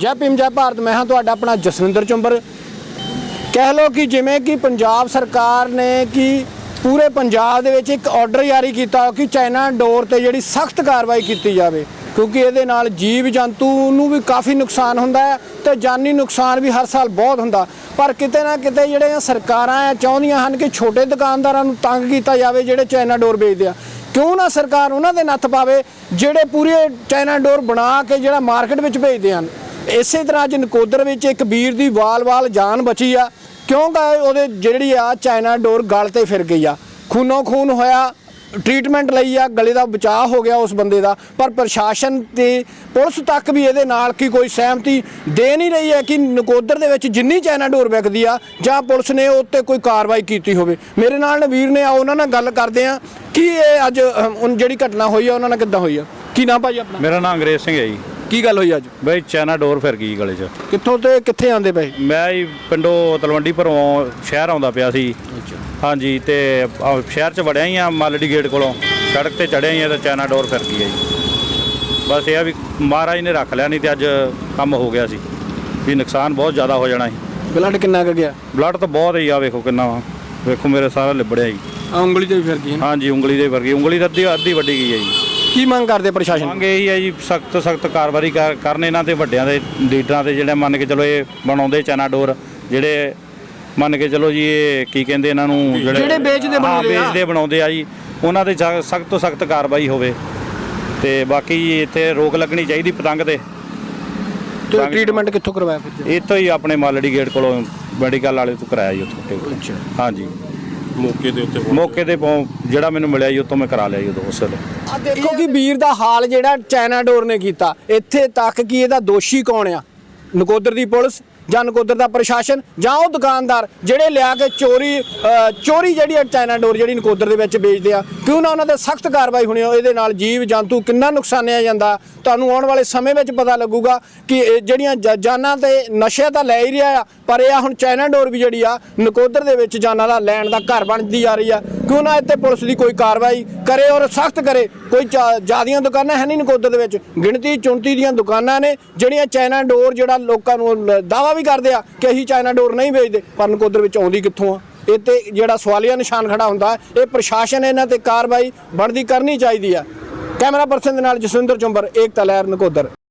ਜੈ ਭੀਮ, ਜੈ ਭਾਰਤ, ਮੈਂ ਹਾਂ ਤੁਹਾਡਾ ਆਪਣਾ ਜਸਵਿੰਦਰ ਚੁੰਬਰ। ਕਹਿ ਲਓ ਕਿ ਜਿਵੇਂ ਕਿ ਪੰਜਾਬ ਸਰਕਾਰ ਨੇ ਕਿ ਪੂਰੇ ਪੰਜਾਬ ਦੇ ਵਿੱਚ ਇੱਕ ਆਰਡਰ ਜਾਰੀ ਕੀਤਾ ਕਿ ਚਾਈਨਾ ਡੋਰ ਤੇ ਜਿਹੜੀ ਸਖਤ ਕਾਰਵਾਈ ਕੀਤੀ ਜਾਵੇ, ਕਿਉਂਕਿ ਇਹਦੇ ਨਾਲ ਜੀਵ ਜੰਤੂ ਨੂੰ ਵੀ ਕਾਫੀ ਨੁਕਸਾਨ ਹੁੰਦਾ ਹੈ ਤੇ ਜਾਨੀ ਨੁਕਸਾਨ ਵੀ ਹਰ ਸਾਲ ਬਹੁਤ ਹੁੰਦਾ। ਪਰ ਕਿਤੇ ਨਾ ਕਿਤੇ ਜਿਹੜੀਆਂ ਸਰਕਾਰਾਂ ਆ ਚਾਹੁੰਦੀਆਂ ਹਨ ਕਿ ਛੋਟੇ ਦੁਕਾਨਦਾਰਾਂ ਨੂੰ ਤੰਗ ਕੀਤਾ ਜਾਵੇ ਜਿਹੜੇ ਚਾਈਨਾ ਡੋਰ ਵੇਚਦੇ ਆ, ਕਿਉਂ ਨਾ ਸਰਕਾਰ ਉਹਨਾਂ ਦੇ ਨੱਥ ਪਾਵੇ ਜਿਹੜੇ ਪੂਰੇ ਚਾਈਨਾ ਡੋਰ ਬਣਾ ਕੇ ਜਿਹੜਾ ਮਾਰਕੀਟ ਵਿੱਚ ਭੇਜਦੇ ਹਨ? ਇਸੇ ਤਰ੍ਹਾਂ ਅੱਜ ਨਕੋਦਰ ਵਿੱਚ ਇੱਕ ਵੀਰ ਦੀ ਵਾਲ-ਵਾਲ ਜਾਨ ਬਚੀ ਆ। ਕਿਉਂਕਿ ਉਹਦੇ ਜਿਹੜੀ ਆ ਚਾਈਨਾ ਡੋਰ ਗਲ ਤੇ ਫਿਰ ਗਈ ਆ। ਖੂਨੋ ਖੂਨ ਹੋਇਆ, ਟ੍ਰੀਟਮੈਂਟ ਲਈ ਆ, ਗਲੇ ਦਾ ਬਚਾਅ ਹੋ ਗਿਆ ਉਸ ਬੰਦੇ ਦਾ। ਪਰ ਪ੍ਰਸ਼ਾਸਨ ਤੇ ਪੁਲਿਸ ਤੱਕ ਵੀ ਇਹਦੇ ਨਾਲ ਕੀ ਕੋਈ ਸਹਿਮਤੀ ਦੇ ਨਹੀਂ ਰਹੀ ਹੈ ਕਿ ਨਕੋਦਰ ਦੇ ਵਿੱਚ ਜਿੰਨੀ ਚਾਈਨਾ ਡੋਰ ਵਿਕਦੀ ਆ, ਜਾਂ ਪੁਲਿਸ ਨੇ ਉਹ ਤੇ ਕੋਈ ਕਾਰਵਾਈ ਕੀਤੀ ਹੋਵੇ। ਮੇਰੇ ਨਾਲ ਵੀਰ ਨੇ ਆ, ਉਹਨਾਂ ਨਾਲ ਗੱਲ ਕਰਦੇ ਆ। ਕਿ ਇਹ ਅੱਜ ਜਿਹੜੀ ਘਟਨਾ ਹੋਈ ਆ, ਉਹਨਾਂ ਨਾਲ ਕਿੱਦਾਂ ਹੋਈ ਆ? ਕੀ ਨਾਮ ਭਾਜੀ ਆਪਣਾ? ਮੇਰਾ ਨਾਮ ਅੰਗਰੇਜ਼ ਸਿੰਘ ਹੈ ਜੀ। ਕੀ ਗੱਲ ਹੋਈ ਅੱਜ? ਬਈ ਚਾਈਨਾ ਡੋਰ ਫਿਰ ਗਈ ਗਲੇ 'ਚ। ਕਿੱਥੋਂ ਤੇ ਕਿੱਥੇ ਆਂਦੇ ਪਏ? ਮੈਂ ਜੀ ਪਿੰਡੋਂ ਤਲਵੰਡੀ ਭਰੋਂ ਸ਼ਹਿਰ ਆਉਂਦਾ ਪਿਆ ਸੀ। ਹਾਂਜੀ ਤੇ ਸ਼ਹਿਰ 'ਚ ਵੜਿਆ ਹੀ ਆ ਮਾਲੜੀ ਗੇਟ ਕੋਲੋਂ। ਸੜਕ ਤੇ ਚੜਿਆ ਹੀ ਆ ਤੇ ਚਾਈਨਾ ਡੋਰ ਫਿਰ ਗਈ ਹੈ ਜੀ। ਬਸ ਇਹ ਆ ਵੀ ਮਹਾਰਾਜ ਨੇ ਰੱਖ ਲਿਆ ਨਹੀਂ ਤੇ ਅੱਜ ਕੰਮ ਹੋ ਗਿਆ ਸੀ। ਵੀ ਨੁਕਸਾਨ ਬਹੁਤ ਜ਼ਿਆਦਾ ਹੋ ਜਾਣਾ ਸੀ। ਬਲੱਡ ਕਿੰਨਾ ਕੁ ਗਿਆ? ਬਲੱਡ ਤਾਂ ਬਹੁਤ ਹੀ ਆ ਵੇਖੋ ਕਿੰਨਾ ਵਾ। ਵੇਖੋ ਮੇਰੇ ਸਾਰਾ ਲਿਬੜਿਆ ਜੀ। ਆ ਉਂਗਲੀ ਤੇ ਵੀ ਫਿਰ ਗਈ ਹਾਂਜੀ ਉਂਗਲੀ ਦੇ ਵਰਗੀ ਉਂਗਲੀ ਤਾਂ ਅੱਧੀ ਅੱਧੀ ਵੱਡੀ ਗਈ ਹੈ ਜੀ। ਕੀ ਮੰਗ ਕਰਦੇ ਪ੍ਰਸ਼ਾਸਨ? ਮੰਗ ਇਹੀ ਹੈ ਜੀ ਸਖਤ ਸਖਤ ਕਾਰਵਾਈ ਕਰ- ਕਰਨ ਇਹਨਾਂ ਤੇ ਵੱਡਿਆਂ ਦੇ ਲੀਡਰਾਂ ਤੇ ਜਿਹੜੇ ਮੰਨ ਕੇ ਚਲੋ ਇਹ ਬਣਾਉਂਦੇ ਚਾਈਨਾ ਡੋਰ ਜਿਹੜੇ ਮੰਨ ਕੇ ਚਲੋ ਜੀ ਇਹ ਕੀ ਕਹਿੰਦੇ ਇਹਨਾਂ ਨੂੰ ਜਿਹੜੇ ਵੇਚਦੇ ਹਾਂ, ਬਣਾਉਂਦੇ ਆ। ਵੇਚਦੇ ਬਣਾਉਂਦੇ ਆ ਜੀ ਉਹਨਾਂ ਤੇ ਸਖਤ ਤੋਂ ਸਖਤ ਕਾਰਵਾਈ ਹੋਵੇ। ਤੇ ਬਾਕੀ ਇੱਥੇ ਰੋਕ ਲੱਗਣੀ ਚਾਹੀਦੀ ਪਤੰਗ ਤੇ। ਤੇ ਟ੍ਰੀਟਮੈਂਟ ਕਿੱਥੋਂ ਕਰਵਾਇਆ ਫਿਰ? ਇੱਥੋਂ ਹੀ ਆਪਣੇ ਮਾਲੜੀ ਗੇਟ ਕੋਲੋਂ ਮੈਡੀਕਲ ਵਾਲੇ ਤੋਂ ਕਰਾਇਆ ਜੀ ਉੱਥੋਂ। ਹਾਂਜੀ। ਮੌਕੇ ਦੇ ਉੱਤੇ ਮੌਕੇ ਤੇ ਪਹੁੰ- ਜਿਹੜਾ ਮੈਨੂੰ ਮਿਲਿਆ ਜੀ ਉੱਥੋਂ ਮੈਂ ਕਰਾ ਲਿਆ ਜੀ ਉਦੋਂ ਉਸ ਵੇਲੇ। ਆ ਦੇਖੋ ਕਿ ਵੀਰ ਦਾ ਹਾਲ ਜਿਹੜਾ ਚਾਈਨਾ ਡੋਰ ਨੇ ਕੀਤਾ ਇੱਥੇ ਤੱਕ ਕਿ ਇਹਦਾ ਦੋਸ਼ੀ ਕੌਣ ਆ? ਨਕੋਦਰ ਦੀ ਪੁਲਿਸ ਜਾਂ ਨਕੋਦਰ ਦਾ ਪ੍ਰਸ਼ਾਸਨ ਜਾਂ ਉਹ ਦੁਕਾਨਦਾਰ ਜਿਹੜੇ ਲਿਆ ਕੇ ਚੋਰੀ ਚੋਰੀ ਜਿਹੜੀ ਆ ਚਾਈਨਾ ਡੋਰ ਜਿਹੜੀ ਨਕੋਦਰ ਦੇ ਵਿੱਚ ਵੇਚਦੇ ਆ, ਕਿਉਂ ਨਾ ਉਹਨਾਂ ਤੇ ਸਖਤ ਕਾਰਵਾਈ ਹੋਣੀ ਇਹਦੇ ਨਾਲ ਜੀਵ ਜੰਤੂ ਕਿੰਨਾ ਨੁਕਸਾਨਿਆ ਜਾਂਦਾ, ਤੁਹਾਨੂੰ ਆਉਣ ਵਾਲੇ ਸਮੇਂ ਵਿੱਚ ਪਤਾ ਲੱਗੂਗਾ ਕਿ ਇਹ ਜਿਹੜੀਆਂ ਜ- ਜਾਨਾਂ ਤੇ ਨਸ਼ੇ ਤਾਂ ਲੈ ਹੀ ਰਿਹਾ ਆ, ਪਰ ਇਹ ਆ ਹੁਣ ਚਾਈਨਾ ਡੋਰ ਵੀ ਜਿਹੜੀ ਆ, ਨਕੋਦਰ ਦੇ ਵਿੱਚ ਜਾਨਾਂ ਦਾ ਲੈਣ ਦਾ ਘਰ ਬਣਦੀ ਜਾ ਰਹੀ ਆ, ਕਿਉਂ ਨਾ ਇੱਥੇ ਪੁਲਿਸ ਦੀ ਕੋਈ ਕਾਰਵਾਈ ਕਰੇ ਔਰ ਸਖਤ ਕਰੇ, ਕੋਈ ਜਿਆਦੀਆਂ ਦੁਕਾਨਾਂ ਹੈ ਨਹੀਂ ਨਕੋਦਰ ਦੇ ਵਿੱਚ ਗਿਣਤੀ ਚੁਣਤੀ ਦੀਆਂ ਦੁਕਾਨਾਂ ਨੇ, ਜਿਹੜੀਆਂ ਚਾਈਨਾ ਡੋਰ ਜਿਹੜਾ ਲੋਕਾਂ ਨੂੰ ਦਾਵਾ ਵੀ ਕਰਦੇ ਆ ਕਿ ਅਸੀਂ ਚਾਈਨਾ ਡੋਰ ਨਹੀਂ ਵੇਚਦੇ। ਪਰ ਨਕੋਦਰ ਵਿੱਚ ਆਉਂਦੀ ਕਿੱਥੋਂ ਆ? ਇਹ ਤੇ ਜਿਹੜਾ ਸਵਾਲੀਆ ਨਿਸ਼ਾਨ ਖੜਾ ਹੁੰਦਾ, ਇਹ ਪ੍ਰਸ਼ਾਸਨ ਇਹਨਾਂ ਤੇ ਕਾਰਵਾਈ ਬਣਦੀ ਕਰਨੀ ਚਾਹੀਦੀ ਆ। ਕੈਮਰਾ ਪਰਸਨ ਦੇ ਨਾਲ ਜਸਵਿੰਦਰ ਚੁੰਬਰ, ਏਕਤਾ ਲਹਿਰ ਨਕੋਦਰ।